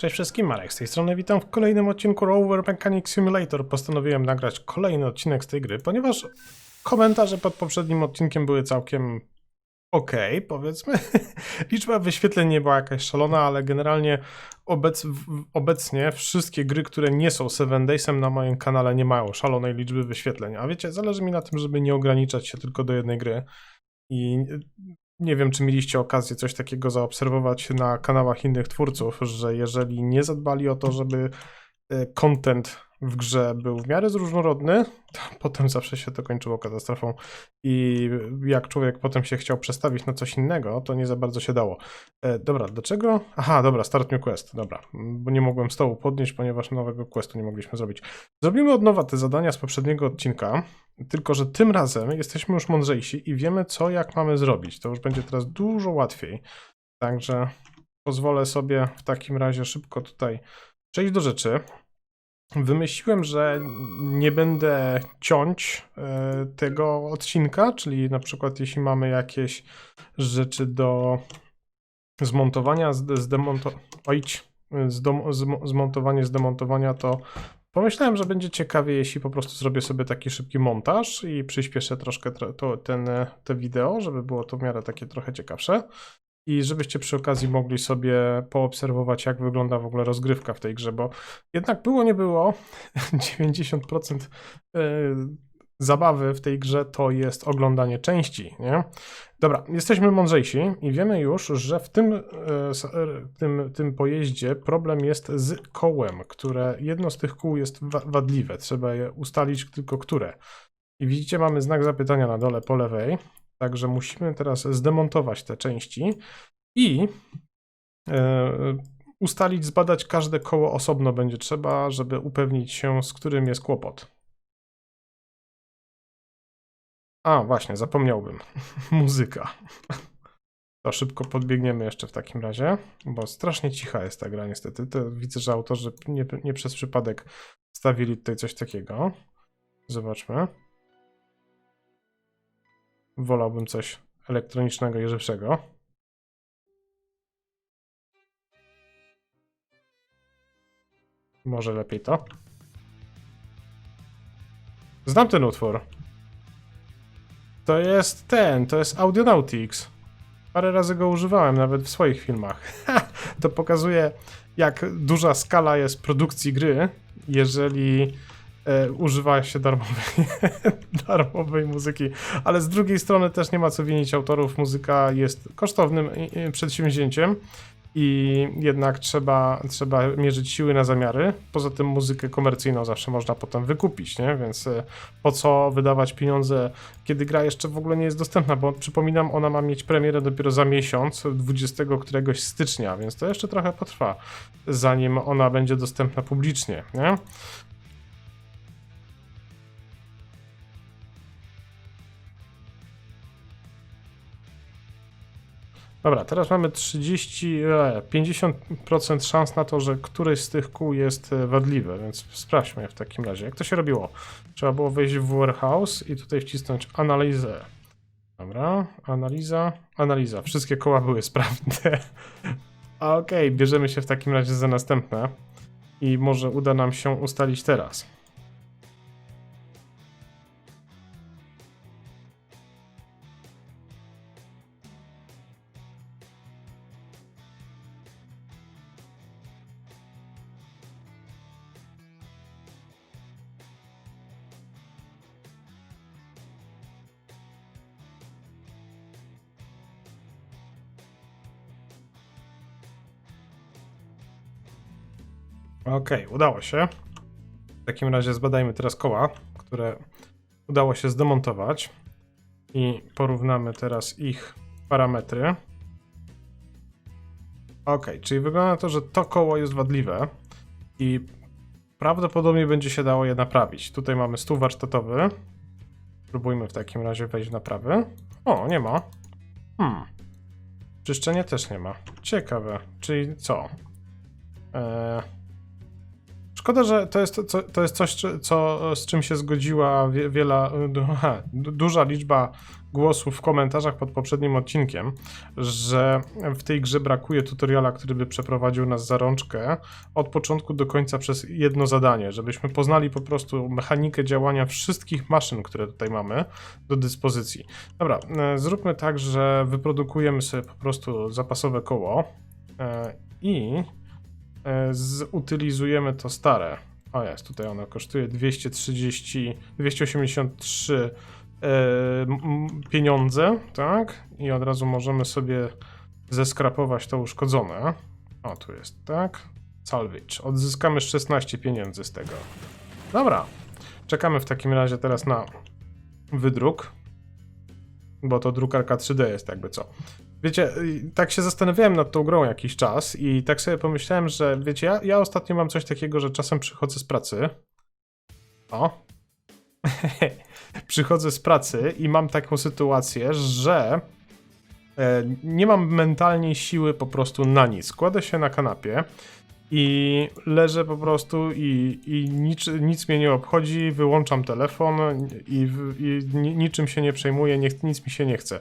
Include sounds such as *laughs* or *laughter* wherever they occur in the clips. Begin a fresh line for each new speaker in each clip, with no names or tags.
Cześć wszystkim, Marek z tej strony, witam w kolejnym odcinku Rover Mechanic Simulator. Postanowiłem nagrać kolejny odcinek z tej gry, ponieważ komentarze pod poprzednim odcinkiem były całkiem ok, powiedzmy. *laughs* Liczba wyświetleń nie była jakaś szalona, ale generalnie obec, obecnie wszystkie gry, które nie są 7 Daysem na moim kanale nie mają szalonej liczby wyświetleń. A wiecie, zależy mi na tym, żeby nie ograniczać się tylko do jednej gry. I nie wiem, czy mieliście okazję coś takiego zaobserwować na kanałach innych twórców, że jeżeli nie zadbali o to, żeby e, content w grze był w miarę różnorodny, *laughs* to potem zawsze się to kończyło katastrofą. I jak człowiek potem się chciał przestawić na coś innego, to nie za bardzo się dało. E, dobra, dlaczego? Aha, dobra, start new quest, dobra, bo nie mogłem stołu podnieść, ponieważ nowego questu nie mogliśmy zrobić. Zrobimy od nowa te zadania z poprzedniego odcinka, tylko że tym razem jesteśmy już mądrzejsi i wiemy, co jak mamy zrobić. To już będzie teraz dużo łatwiej. Także pozwolę sobie w takim razie szybko tutaj przejść do rzeczy. Wymyśliłem, że nie będę ciąć e, tego odcinka, czyli na przykład jeśli mamy jakieś rzeczy do zmontowania, zdemonto... Zmontowanie, zdemontowania, to pomyślałem, że będzie ciekawie, jeśli po prostu zrobię sobie taki szybki montaż i przyspieszę troszkę tro- to, ten, te wideo, żeby było to w miarę takie trochę ciekawsze. I żebyście przy okazji mogli sobie poobserwować, jak wygląda w ogóle rozgrywka w tej grze, bo jednak było, nie było. *laughs* 90% e, zabawy w tej grze to jest oglądanie części, nie? Dobra, jesteśmy mądrzejsi i wiemy już, że w tym, e, e, tym, tym pojeździe problem jest z kołem, które jedno z tych kół jest wa- wadliwe. Trzeba je ustalić tylko które. I widzicie, mamy znak zapytania na dole po lewej, także musimy teraz zdemontować te części i e, ustalić, zbadać każde koło osobno będzie trzeba, żeby upewnić się, z którym jest kłopot. A, właśnie, zapomniałbym. *laughs* Muzyka. To szybko podbiegniemy jeszcze w takim razie, bo strasznie cicha jest ta gra niestety. To widzę, że autorzy nie, nie przez przypadek stawili tutaj coś takiego. Zobaczmy. Wolałbym coś elektronicznego i żywszego. Może lepiej to. Znam ten utwór. To jest ten, to jest Audionautics. Parę razy go używałem, nawet w swoich filmach. *laughs* to pokazuje, jak duża skala jest produkcji gry, jeżeli e, używa się darmowej, *laughs* darmowej muzyki. Ale z drugiej strony też nie ma co winić autorów. Muzyka jest kosztownym i- i przedsięwzięciem i jednak trzeba, trzeba mierzyć siły na zamiary. Poza tym muzykę komercyjną zawsze można potem wykupić, nie? Więc e, po co wydawać pieniądze, kiedy gra jeszcze w ogóle nie jest dostępna, bo przypominam, ona ma mieć premierę dopiero za miesiąc, 20 któregoś stycznia, więc to jeszcze trochę potrwa, zanim ona będzie dostępna publicznie, nie? Dobra, teraz mamy 30, e, 50% szans na to, że któreś z tych kół jest e, wadliwe, więc sprawdźmy w takim razie. Jak to się robiło? Trzeba było wejść w warehouse i tutaj wcisnąć analizę. Dobra, analiza, analiza. Wszystkie koła były sprawne. *laughs* Okej, bierzemy się w takim razie za następne i może uda nam się ustalić teraz. Okej, udało się. W takim razie zbadajmy teraz koła, które udało się zdemontować i porównamy teraz ich parametry. Ok, czyli wygląda to, że to koło jest wadliwe i prawdopodobnie będzie się dało je naprawić. Tutaj mamy stół warsztatowy. Spróbujmy w takim razie wejść w naprawy. O, nie ma. Hmm. Czyszczenia też nie ma. Ciekawe. Czyli co? Eee, Szkoda, że to jest, co, to jest coś, co, z czym się zgodziła wie, wiela, *laughs* duża liczba głosów w komentarzach pod poprzednim odcinkiem, że w tej grze brakuje tutoriala, który by przeprowadził nas za rączkę od początku do końca przez jedno zadanie, żebyśmy poznali po prostu mechanikę działania wszystkich maszyn, które tutaj mamy do dyspozycji. Dobra, e, zróbmy tak, że wyprodukujemy sobie po prostu zapasowe koło e, i zutylizujemy to stare. O jest, tutaj ono kosztuje 230, 283 e, pieniądze, tak? I od razu możemy sobie zeskrapować to uszkodzone. O, tu jest, tak? Salvage. Odzyskamy 16 pieniędzy z tego. Dobra. Czekamy w takim razie teraz na wydruk, bo to drukarka 3D jest jakby co. Wiecie, tak się zastanawiałem nad tą grą jakiś czas i tak sobie pomyślałem, że wiecie, ja, ja ostatnio mam coś takiego, że czasem przychodzę z pracy. O. *laughs* przychodzę z pracy i mam taką sytuację, że e, nie mam mentalnie siły po prostu na nic. Kładę się na kanapie i leżę po prostu i, i nic, nic mnie nie obchodzi, wyłączam telefon i, i ni- niczym się nie przejmuję, nie, nic mi się nie chce.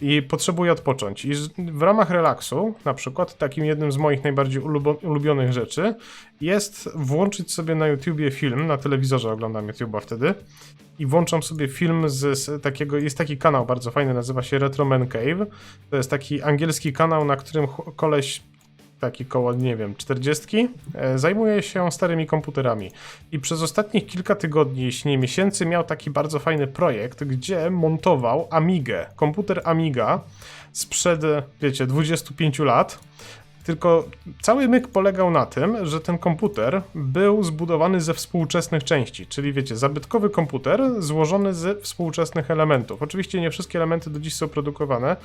I potrzebuję odpocząć. I w ramach relaksu, na przykład, takim jednym z moich najbardziej ulubionych rzeczy jest włączyć sobie na YouTubie film, na telewizorze oglądam YouTube'a wtedy, i włączam sobie film z, z takiego, jest taki kanał bardzo fajny, nazywa się Retro Man Cave. To jest taki angielski kanał, na którym koleś taki koło, nie wiem, 40, e, zajmuje się starymi komputerami. I przez ostatnich kilka tygodni, jeśli nie miesięcy, miał taki bardzo fajny projekt, gdzie montował Amigę, komputer Amiga sprzed, wiecie, 25 lat. Tylko cały myk polegał na tym, że ten komputer był zbudowany ze współczesnych części, czyli wiecie, zabytkowy komputer złożony ze współczesnych elementów. Oczywiście nie wszystkie elementy do dziś są produkowane,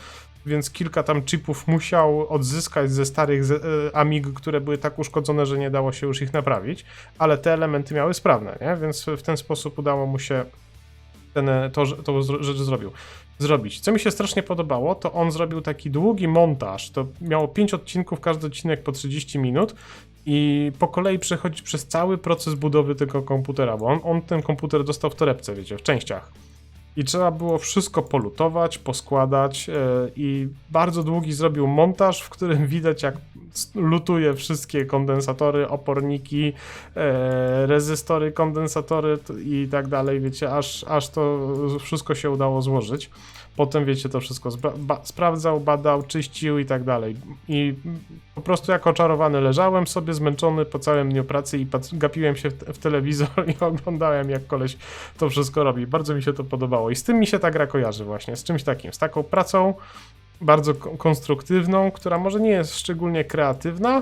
więc kilka tam chipów musiał odzyskać ze starych e, Amig, które były tak uszkodzone, że nie dało się już ich naprawić, ale te elementy miały sprawne, nie? więc w ten sposób udało mu się ten, e, to, tą rzecz zrobił. Zrobić. Co mi się strasznie podobało, to on zrobił taki długi montaż. To miało 5 odcinków, każdy odcinek po 30 minut i po kolei przechodzi przez cały proces budowy tego komputera, bo on, on ten komputer dostał w torebce, wiecie, w częściach. I trzeba było wszystko polutować, poskładać e, i bardzo długi zrobił montaż, w którym *laughs* widać jak lutuje wszystkie kondensatory, oporniki, e, rezystory, kondensatory i tak dalej, wiecie, aż, aż to wszystko się udało złożyć. Potem, wiecie, to wszystko ba- sprawdzał, badał, czyścił i tak dalej. I po prostu jak oczarowany leżałem sobie, zmęczony po całym dniu pracy i gapiłem się w, w telewizor *laughs* i oglądałem, jak koleś to wszystko robi. Bardzo mi się to podobało i z tym mi się ta gra kojarzy właśnie, z czymś takim, z taką pracą bardzo ko- konstruktywną, która może nie jest szczególnie kreatywna,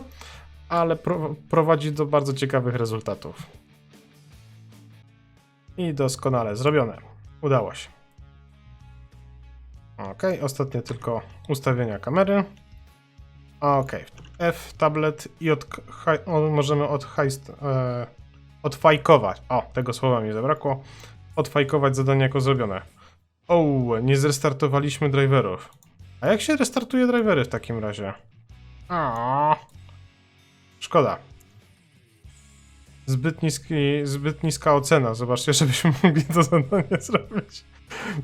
ale pro- prowadzi do bardzo ciekawych rezultatów. I doskonale zrobione. Udało się. Ok, ostatnie tylko ustawienia kamery. Ok, F, tablet i od, haj- o, możemy od heist, e, odfajkować. O, tego słowa mi zabrakło. Odfajkować zadanie jako zrobione. O, nie zrestartowaliśmy driverów. A jak się restartuje drivery w takim razie? O, szkoda. Zbyt, niski, zbyt niska ocena. Zobaczcie, *laughs* żebyśmy mogli to zadanie zrobić.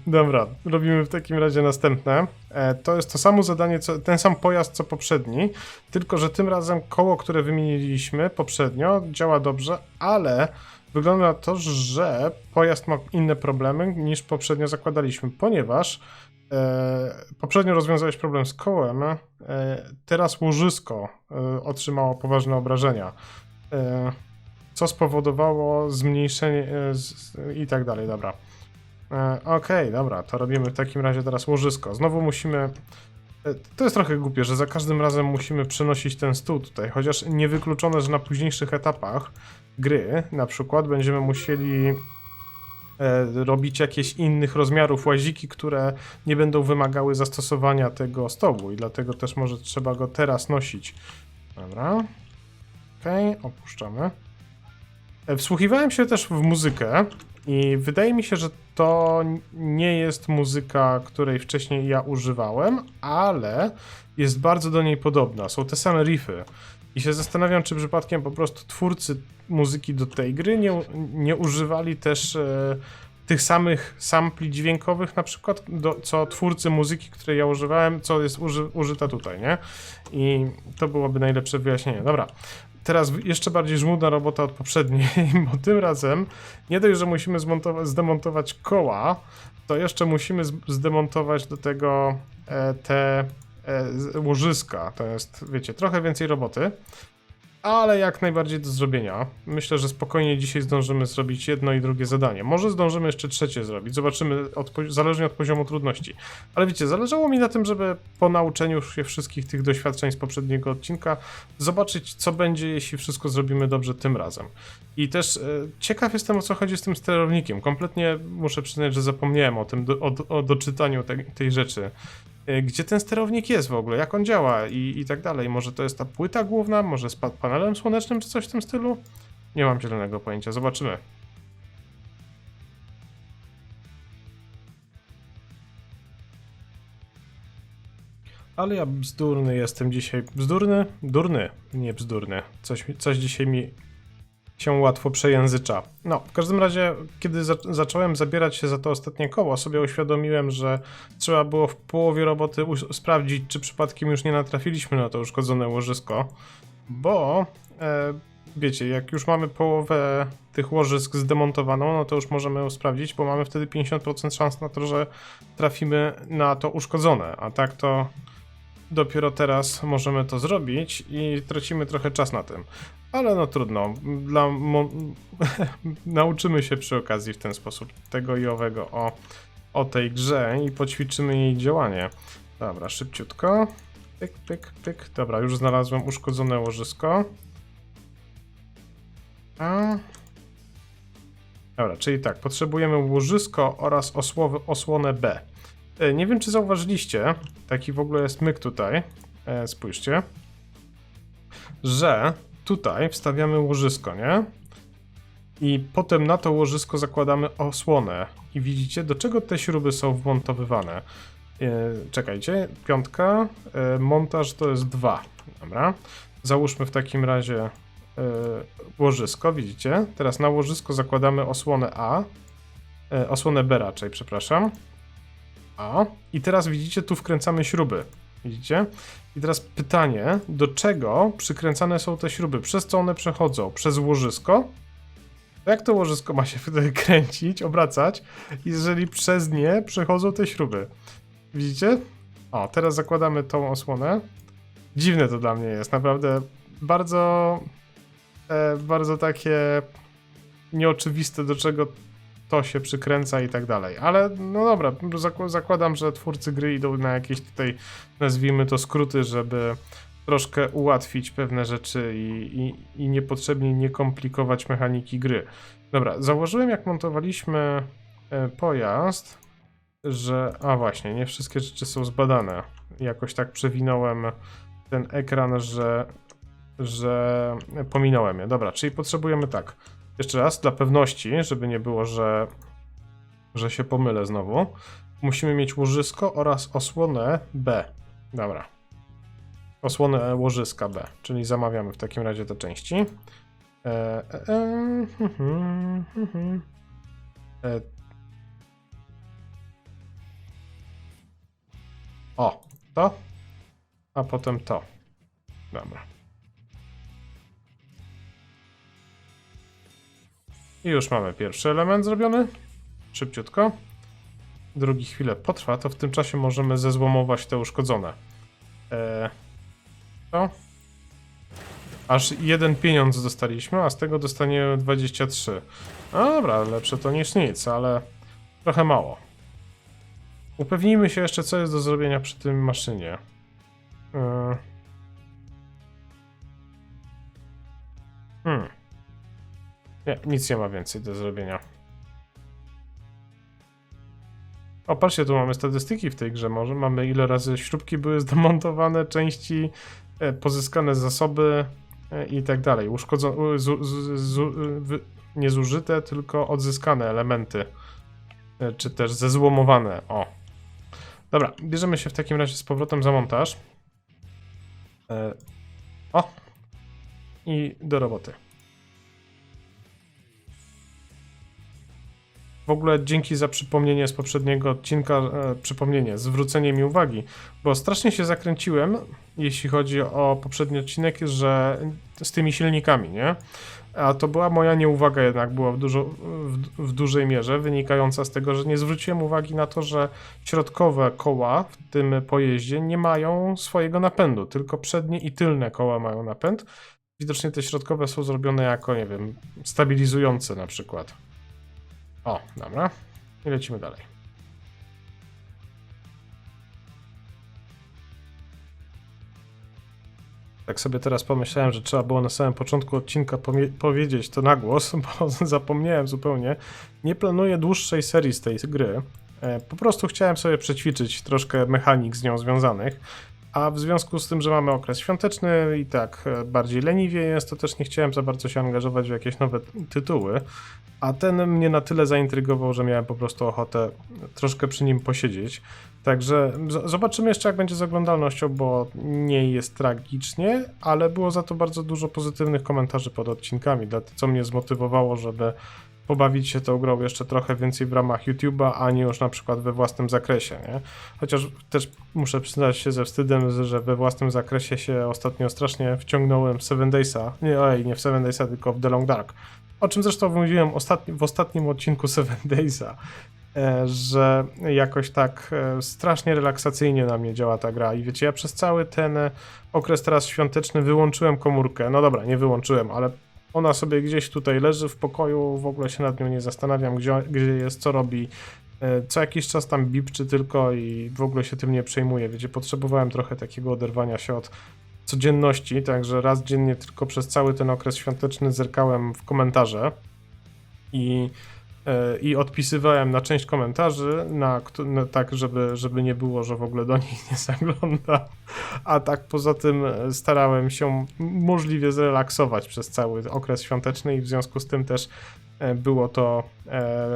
Dobra, robimy w takim razie następne. E, to jest to samo zadanie, co, ten sam pojazd co poprzedni, tylko że tym razem koło, które wymieniliśmy poprzednio, działa dobrze, ale wygląda na to, że pojazd ma inne problemy niż poprzednio zakładaliśmy, ponieważ e, poprzednio rozwiązałeś problem z kołem, e, teraz łożysko e, otrzymało poważne obrażenia. E, co spowodowało zmniejszenie e, z, i tak dalej, dobra. E, Okej, dobra, to robimy w takim razie teraz łożysko. Znowu musimy. e, To jest trochę głupie, że za każdym razem musimy przenosić ten stół tutaj, chociaż niewykluczone, że na późniejszych etapach gry na przykład będziemy musieli e, robić jakieś innych rozmiarów łaziki, które nie będą wymagały zastosowania tego stołu i dlatego też może trzeba go teraz nosić. Dobra. Okej, opuszczamy. E, Wsłuchiwałem się też w muzykę i wydaje mi się, że to nie jest muzyka, której wcześniej ja używałem, ale jest bardzo do niej podobna. Są te same riffy. I się zastanawiam, czy przypadkiem po prostu twórcy muzyki do tej gry nie, nie używali też e, tych samych sampli dźwiękowych, na przykład, do, co twórcy muzyki, której ja używałem, co jest uży, użyta tutaj, nie? I to byłoby najlepsze wyjaśnienie. Dobra. Teraz jeszcze bardziej żmudna robota od poprzedniej, *laughs* bo tym razem nie dość, że musimy zdemontować koła, to jeszcze musimy zdemontować do tego e, te e, łożyska. To jest, wiecie, trochę więcej roboty, ale jak najbardziej do zrobienia. Myślę, że spokojnie dzisiaj zdążymy zrobić jedno i drugie zadanie. Może zdążymy jeszcze trzecie zrobić. Zobaczymy, od, zależnie od poziomu trudności. Ale wiecie, zależało mi na tym, żeby po nauczeniu się wszystkich tych doświadczeń z poprzedniego odcinka zobaczyć, co będzie, jeśli wszystko zrobimy dobrze tym razem. I też e, ciekaw jestem, o co chodzi z tym sterownikiem. Kompletnie muszę przyznać, że zapomniałem o tym, do, o, o doczytaniu te, tej rzeczy. E, Gdzie ten sterownik jest w ogóle, jak on działa i, i tak dalej. Może to jest ta płyta główna, może z pa- panelem słonecznym czy coś w tym stylu? Nie mam zielonego pojęcia, zobaczymy. Ale ja bzdurny jestem dzisiaj. Bzdurny? Durny, nie bzdurny. Coś, coś dzisiaj mi się łatwo przejęzycza. No, w każdym razie, kiedy za zacząłem zabierać się za to ostatnie koło, sobie uświadomiłem, że trzeba było w połowie roboty sprawdzić, czy przypadkiem już nie natrafiliśmy na to uszkodzone łożysko, bo e, wiecie, jak już mamy połowę tych łożysk zdemontowaną, no to już możemy sprawdzić, bo mamy wtedy 50% szans na to, że trafimy na to uszkodzone, a tak to dopiero teraz możemy to zrobić i tracimy trochę czas na tym. Ale no trudno. Dla *laughs* Nauczymy się przy okazji w ten sposób tego i owego o, o tej grze i poćwiczymy jej działanie. Dobra, szybciutko. Pyk, pyk, pyk. Dobra, już znalazłem uszkodzone łożysko. A. Dobra, czyli tak, potrzebujemy łożysko oraz osłowy, osłonę B. E, Nie wiem, czy zauważyliście, taki w ogóle jest myk tutaj. E, spójrzcie, że tutaj wstawiamy łożysko, nie? I potem na to łożysko zakładamy osłonę. I widzicie, do czego te śruby są wmontowywane. E, czekajcie, piątka, e, montaż to jest dwa. Dobra. Załóżmy w takim razie e, łożysko, widzicie? Teraz na łożysko zakładamy osłonę A, e, osłonę B raczej, przepraszam. A. I teraz widzicie, tu wkręcamy śruby. Widzicie? I teraz pytanie, do czego przykręcane są te śruby? Przez co one przechodzą? Przez łożysko? Jak to łożysko ma się *laughs* wtedy kręcić, obracać, jeżeli przez nie przechodzą te śruby? Widzicie? O, teraz zakładamy tą osłonę. Dziwne to dla mnie jest, naprawdę bardzo, e, bardzo takie nieoczywiste, do czego to się przykręca i tak dalej. Ale no dobra, zak- zakładam, że twórcy gry idą na jakieś tutaj, nazwijmy to skróty, żeby troszkę ułatwić pewne rzeczy i, i, i niepotrzebnie nie komplikować mechaniki gry. Dobra, zauważyłem jak montowaliśmy e, pojazd, że... A właśnie, nie wszystkie rzeczy są zbadane. Jakoś tak przewinąłem ten ekran, że, że pominąłem je. Dobra, czyli potrzebujemy tak. Jeszcze raz, dla pewności, żeby nie było, że, że się pomylę znowu. Musimy mieć łożysko oraz osłonę B. Dobra. Osłonę łożyska B, czyli zamawiamy w takim razie te części. E, e, e, hm, hm, hm, hm. E. O, to, a potem to. Dobra. I już mamy pierwszy element zrobiony. Szybciutko. Drugi chwilę potrwa, to w tym czasie możemy zezłomować te uszkodzone. Eee, to. Aż jeden pieniądz dostaliśmy, a z tego dostaniemy 23. No dobra, lepsze to niż nic, ale trochę mało. Upewnijmy się jeszcze, co jest do zrobienia przy tym maszynie. Eee. Hmm. Nie, nic nie ma więcej do zrobienia. O, patrzcie, tu mamy statystyki w tej grze. Może mamy ile razy śrubki były zdemontowane, części, e, pozyskane zasoby e, i tak dalej. Uszkodzone, nie zużyte, tylko odzyskane elementy. e, czy też zezłomowane. O. Dobra, bierzemy się w takim razie z powrotem za montaż. O. I do roboty. W ogóle dzięki za przypomnienie z poprzedniego odcinka, e, przypomnienie, zwrócenie mi uwagi, bo strasznie się zakręciłem, jeśli chodzi o poprzedni odcinek, że z tymi silnikami, nie? A to była moja nieuwaga jednak, była w, dużo, w, w dużej mierze, wynikająca z tego, że nie zwróciłem uwagi na to, że środkowe koła w tym pojeździe nie mają swojego napędu, tylko przednie i tylne koła mają napęd. Widocznie te środkowe są zrobione jako, nie wiem, stabilizujące na przykład. O, dobra. I lecimy dalej. Tak sobie teraz pomyślałem, że trzeba było na samym początku odcinka powiedzieć to na głos, *laughs* bo zapomniałem zupełnie. Nie planuję dłuższej serii z tej gry. E, Po prostu chciałem sobie przećwiczyć troszkę mechanik z nią związanych. A w związku z tym, że mamy okres świąteczny i tak e, bardziej leniwie jest, to też nie chciałem za bardzo się angażować w jakieś nowe tytuły. A ten mnie na tyle zaintrygował, że miałem po prostu ochotę troszkę przy nim posiedzieć. Także zobaczymy jeszcze, jak będzie z oglądalnością, bo nie jest tragicznie, ale było za to bardzo dużo pozytywnych komentarzy pod odcinkami, co mnie zmotywowało, żeby pobawić się tą grą jeszcze trochę więcej w ramach YouTube'a, a nie już na przykład we własnym zakresie, nie? Chociaż też muszę przyznać się ze wstydem, że we własnym zakresie się ostatnio strasznie wciągnąłem w Seven Daysa. Nie, ojej, nie w Seven Daysa, tylko w The Long Dark. O czym zresztą mówiłem ostatni, w ostatnim odcinku *laughs* Seven Daysa, e, że jakoś tak e, strasznie relaksacyjnie na mnie działa ta gra. I wiecie, ja przez cały ten e, okres teraz świąteczny wyłączyłem komórkę. No dobra, nie wyłączyłem, ale ona sobie gdzieś tutaj leży w pokoju, w ogóle się nad nią nie zastanawiam, gdzie, gdzie jest, co robi. E, Co jakiś czas tam bipczy tylko i w ogóle się tym nie przejmuję. Wiecie, potrzebowałem trochę takiego oderwania się od codzienności, także raz dziennie tylko przez cały ten okres świąteczny zerkałem w komentarze i, i odpisywałem na część komentarzy, na, na, tak, żeby, żeby nie było, że w ogóle do nich nie zagląda. A tak poza tym e, starałem się możliwie zrelaksować przez cały okres świąteczny i w związku z tym też e, było to e,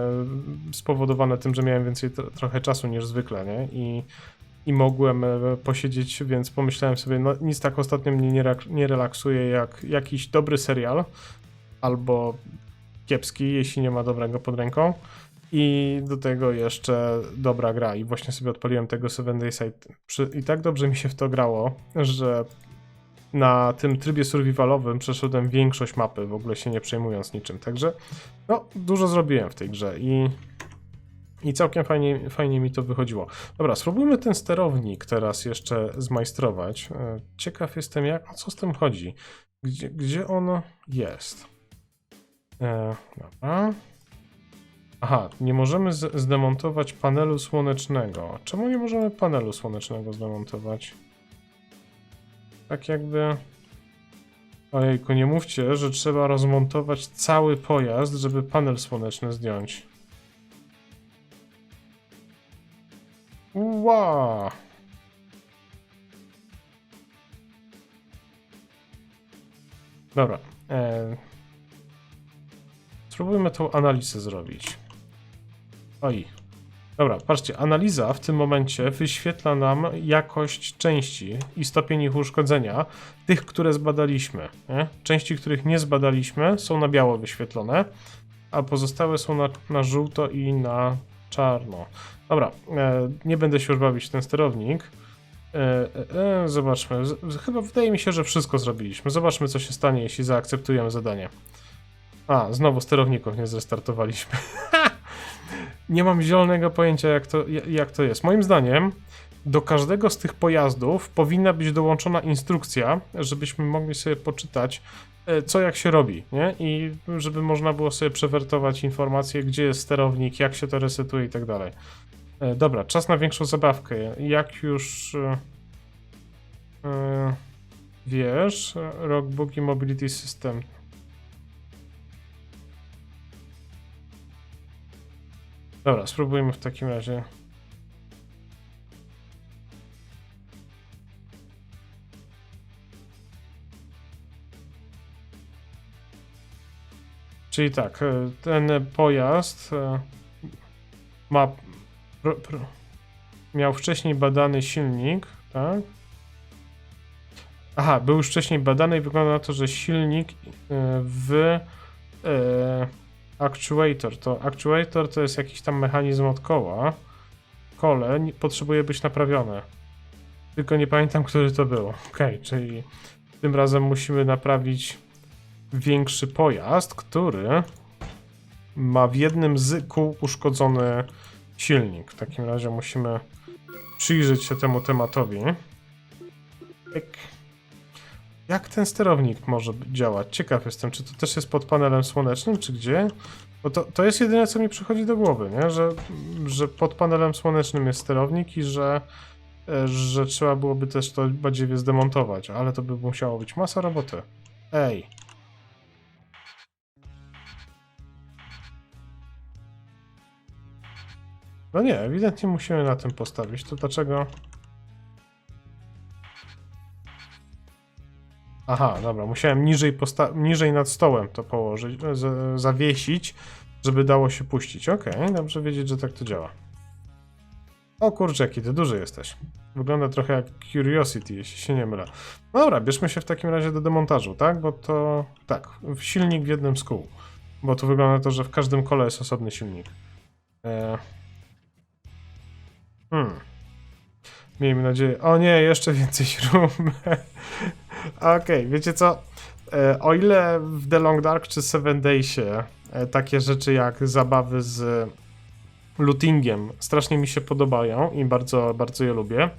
spowodowane tym, że miałem więcej tro- trochę czasu niż zwykle, nie? I, i mogłem e, posiedzieć, więc pomyślałem sobie, no nic tak ostatnio mnie nie, nie relaksuje jak jakiś dobry serial albo kiepski, jeśli nie ma dobrego pod ręką. I do tego jeszcze dobra gra. I właśnie sobie odpaliłem tego Seven Days i, tak dobrze mi się w to grało, że na tym trybie survivalowym przeszedłem większość mapy, w ogóle się nie przejmując niczym. Także no, dużo zrobiłem w tej grze i, i całkiem fajnie, fajnie mi to wychodziło. Dobra, spróbujmy ten sterownik teraz jeszcze zmajstrować. E, Ciekaw jestem, jak, o co z tym chodzi. Gdzie, gdzie on jest? E, dobra. Aha, nie możemy zdemontować panelu słonecznego. Czemu nie możemy panelu słonecznego zdemontować? Tak jakby... Ojejku, nie mówcie, że trzeba rozmontować cały pojazd, żeby panel słoneczny zdjąć. Ła! Dobra. E... Spróbujmy tą analizę zrobić. Oj. Dobra, patrzcie, analiza w tym momencie wyświetla nam jakość części i stopień ich uszkodzenia, tych, które zbadaliśmy. Nie? Części, których nie zbadaliśmy, są na biało wyświetlone, a pozostałe są na, na żółto i na czarno. Dobra, e, nie będę się już bawić w ten sterownik. E, e, e, zobaczmy. Chyba wydaje mi się, że wszystko zrobiliśmy. Zobaczmy, co się stanie, jeśli zaakceptujemy zadanie. A, znowu sterowników nie zrestartowaliśmy. *laughs* nie mam zielonego pojęcia, jak to, ja- jak to jest. Moim zdaniem, do każdego z tych pojazdów powinna być dołączona instrukcja, żebyśmy mogli sobie poczytać, e, co jak się robi, nie? I żeby można było sobie przewertować informacje, gdzie jest sterownik, jak się to resetuje i tak dalej. E, Dobra, czas na większą zabawkę. Jak już e, wiesz, Rockbook i Mobility System. Dobra, spróbujmy w takim razie. Czyli tak, e, ten pojazd e, ma. Pro, pro, miał wcześniej badany silnik, tak? Aha, był już wcześniej badany i wygląda na to, że silnik y, w y, actuator. To actuator to jest jakiś tam mechanizm od koła. Kole potrzebuje być naprawione. Tylko nie pamiętam, który to był. Okej, czyli tym razem musimy naprawić większy pojazd, który ma w jednym z kół uszkodzony silnik. W takim razie musimy przyjrzeć się temu tematowi. Pyk. Jak ten sterownik może działać? Ciekaw jestem, czy to też jest pod panelem słonecznym, czy gdzie? Bo to, to jest jedyne, co mi przychodzi do głowy, nie? Że, że pod panelem słonecznym jest sterownik i że, e, że trzeba byłoby też to badziewie zdemontować, ale to by musiało być masa roboty. Ej. No nie, ewidentnie musimy na tym postawić. To dlaczego? Aha, dobra, musiałem niżej, niżej nad stołem to położyć, z- zawiesić, żeby dało się puścić. Okej, dobrze wiedzieć, że tak to działa. O kurczę, jaki ty duży jesteś. Wygląda trochę jak Curiosity, jeśli się nie mylę. No dobra, bierzmy się w takim razie do demontażu, tak? Bo to... Tak, silnik w jednym z kół. Bo tu wygląda to, że w każdym kole jest osobny silnik. E... Hmm. Miejmy nadzieję... O nie, jeszcze więcej śrub. *laughs* Okej, wiecie co? E, o ile w The Long Dark czy Seven Daysie e, takie rzeczy jak zabawy z lootingiem strasznie mi się podobają i bardzo, bardzo je lubię,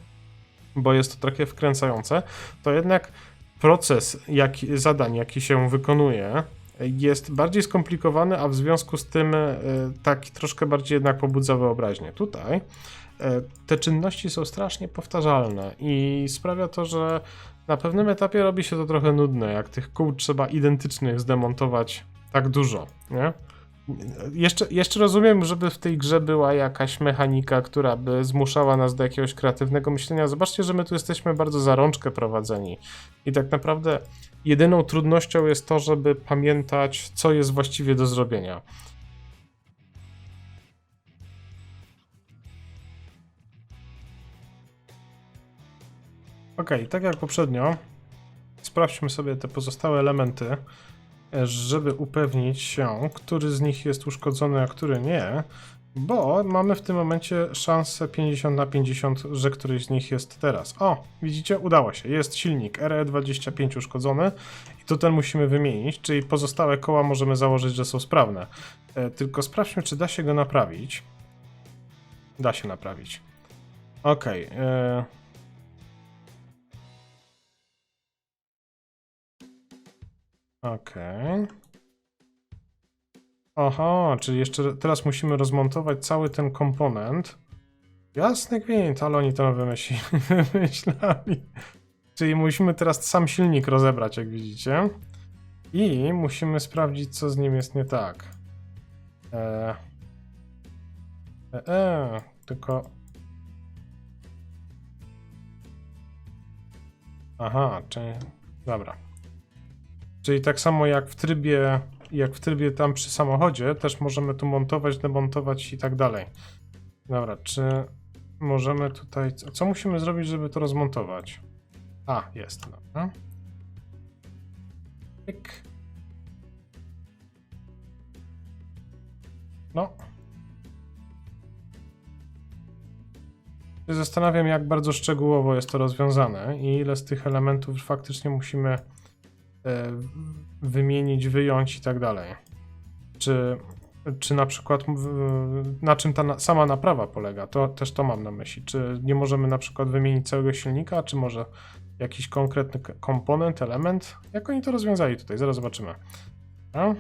bo jest to takie wkręcające, to jednak proces jak, zadań, jaki się wykonuje, jest bardziej skomplikowany, a w związku z tym e, taki troszkę bardziej jednak pobudza wyobraźnię. Tutaj te czynności są strasznie powtarzalne i sprawia to, że na pewnym etapie robi się to trochę nudne, jak tych kół trzeba identycznych zdemontować tak dużo, nie? Jeszcze, jeszcze rozumiem, żeby w tej grze była jakaś mechanika, która by zmuszała nas do jakiegoś kreatywnego myślenia. Zobaczcie, że my tu jesteśmy bardzo za rączkę prowadzeni. I tak naprawdę jedyną trudnością jest to, żeby pamiętać, co jest właściwie do zrobienia. Ok, tak jak poprzednio, sprawdźmy sobie te pozostałe elementy, żeby upewnić się, który z nich jest uszkodzony, a który nie, bo mamy w tym momencie szansę 50 na 50, że któryś z nich jest teraz. O, widzicie, udało się. Jest silnik RE25 uszkodzony i to ten musimy wymienić, czyli pozostałe koła możemy założyć, że są sprawne. E, tylko sprawdźmy, czy da się go naprawić. Da się naprawić. Okej. e, Okej. Aha, czyli jeszcze teraz musimy rozmontować cały ten komponent. Jasny gwint, ale oni to wymyśli, *laughs* wymyślali. Czyli musimy teraz sam silnik rozebrać, jak widzicie. I musimy sprawdzić, co z nim jest nie tak. Eee. Eee, tylko... Aha, czyli... Dobra. Czyli tak samo jak w trybie, jak w trybie tam przy samochodzie, też możemy tu montować, demontować i tak dalej. Dobra, czy możemy tutaj. Co musimy zrobić, żeby to rozmontować? A, jest. Dobra. Pyk. No. Zastanawiam, jak bardzo szczegółowo jest to rozwiązane i ile z tych elementów faktycznie musimy wymienić, wyjąć i tak dalej. Czy, czy na przykład na czym ta sama naprawa polega? To też to mam na myśli. Czy nie możemy na przykład wymienić całego silnika, czy może jakiś konkretny komponent, element? Jak oni to rozwiązali tutaj? Zaraz zobaczymy. A?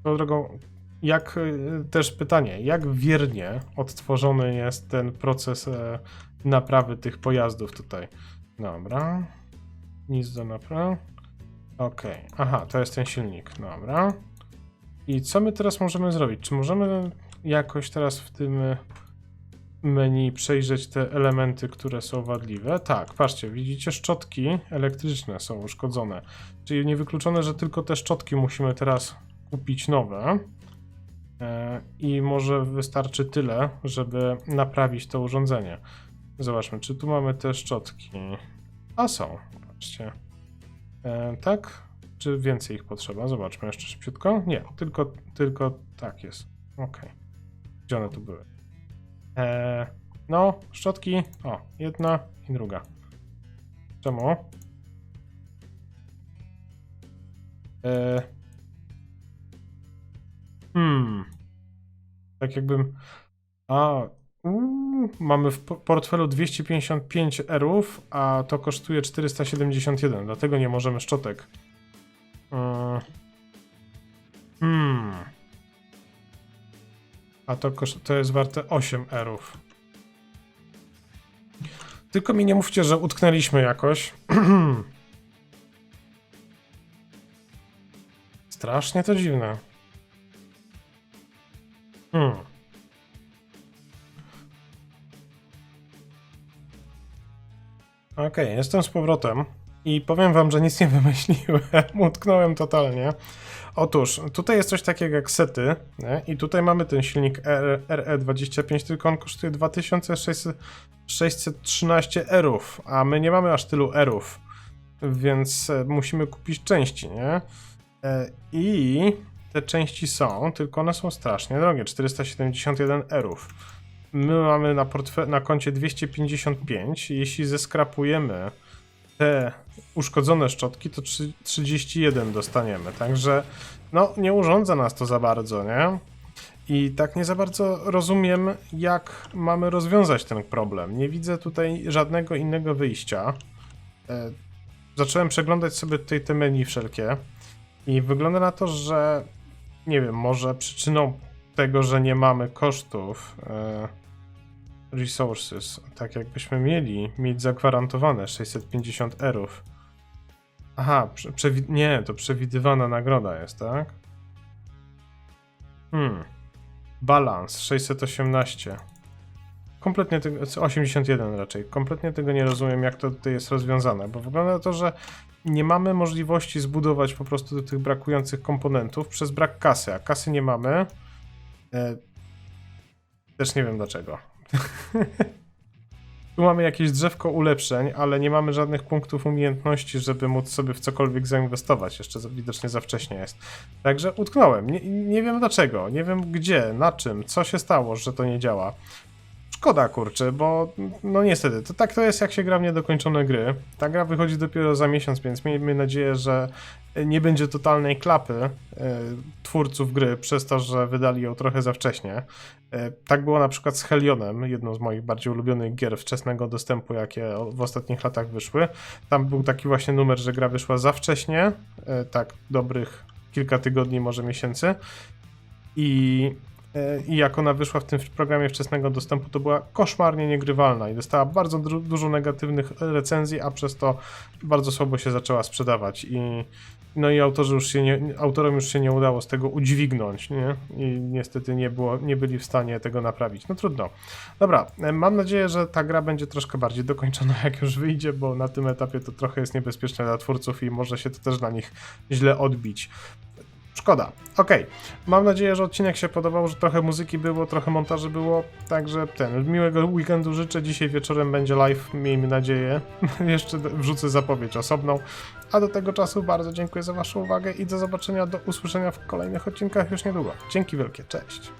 Swoją drogą, jak y, też pytanie, jak wiernie odtworzony jest ten proces e, naprawy tych pojazdów tutaj? Dobra. Nic do naprawy. Okej, aha, to jest ten silnik, dobra. I co my teraz możemy zrobić? Czy możemy jakoś teraz w tym menu przejrzeć te elementy, które są wadliwe? Tak, patrzcie, widzicie, szczotki elektryczne są uszkodzone. Czyli niewykluczone, że tylko te szczotki musimy teraz kupić nowe. E, I może wystarczy tyle, żeby naprawić to urządzenie. Zobaczmy, czy tu mamy te szczotki. A są, patrzcie. E, tak? Czy więcej ich potrzeba? Zobaczmy jeszcze szybciutko. Nie, tylko, tylko tak jest. Ok. Gdzie one tu były? E, no, szczotki. O, jedna i druga. Czemu? E, hmm. Tak jakbym. A, mamy w po- portfelu 255 erów, a to kosztuje 471, dlatego nie możemy szczotek. E, Hmm. A to, koszt, to jest warte 8 erów. Tylko mi nie mówcie, że utknęliśmy jakoś. *clears throat* Strasznie to dziwne. Hmm. Okej, jestem z powrotem i powiem wam, że nic nie *laughs* wymyśliłem. Utknąłem totalnie. Otóż, tutaj jest coś takiego jak sety nie? i tutaj mamy ten silnik R- RE25, tylko on kosztuje 2613 erów, a my nie mamy aż tylu erów, więc e, musimy kupić części, nie? E, I te części są, tylko one są strasznie drogie, 471 erów. My mamy na, na koncie 255, jeśli zeskrapujemy te uszkodzone szczotki, to trzy- 31 dostaniemy. Także no, nie urządza nas to za bardzo, nie? I tak nie za bardzo rozumiem, jak mamy rozwiązać ten problem. Nie widzę tutaj żadnego innego wyjścia. E, zacząłem przeglądać sobie tutaj te menu wszelkie i wygląda na to, że nie wiem, może przyczyną tego, że nie mamy kosztów e, resources, tak jakbyśmy mieli mieć zagwarantowane 650 erów. Aha, nie, to przewidywana nagroda jest, tak? Hmm. Balans 618. Kompletnie tego, 81 raczej. Kompletnie tego nie rozumiem, jak to tutaj jest rozwiązane, bo wygląda na to, że nie mamy możliwości zbudować po prostu tych brakujących komponentów przez brak kasy, a kasy nie mamy. E, też nie wiem dlaczego. *laughs* Tu mamy jakieś drzewko ulepszeń, ale nie mamy żadnych punktów umiejętności, żeby móc sobie w cokolwiek zainwestować. Jeszcze widocznie za wcześnie jest. Także utknąłem. Nie, nie wiem dlaczego, nie wiem gdzie, na czym, co się stało, że to nie działa. Szkoda, kurczę, bo no niestety, to tak to jest jak się gra w niedokończone gry. Ta gra wychodzi dopiero za miesiąc, więc miejmy nadzieję, że nie będzie totalnej klapy e, twórców gry przez to, że wydali ją trochę za wcześnie. E, tak było na przykład z Helionem, jedną z moich bardziej ulubionych gier wczesnego dostępu, jakie w ostatnich latach wyszły. Tam był taki właśnie numer, że gra wyszła za wcześnie, e, tak dobrych kilka tygodni, może miesięcy. I, I jak ona wyszła w tym programie wczesnego dostępu, to była koszmarnie niegrywalna i dostała bardzo dru- dużo negatywnych recenzji, a przez to bardzo słabo się zaczęła sprzedawać. I, no i autorzy już się nie, autorom już się nie udało z tego udźwignąć, nie? I niestety nie, było, nie byli w stanie tego naprawić. No trudno. Dobra, e, mam nadzieję, że ta gra będzie troszkę bardziej dokończona, jak już wyjdzie, bo na tym etapie to trochę jest niebezpieczne dla twórców i może się to też na nich źle odbić. Szkoda. Okej. Mam nadzieję, że odcinek się podobał, że trochę muzyki było, trochę montaży było. Także ten, miłego weekendu życzę. Dzisiaj wieczorem będzie live, miejmy nadzieję. *laughs* Jeszcze wrzucę zapowiedź osobną. A do tego czasu bardzo dziękuję za Waszą uwagę i do zobaczenia, do usłyszenia w kolejnych odcinkach już niedługo. Dzięki wielkie, cześć.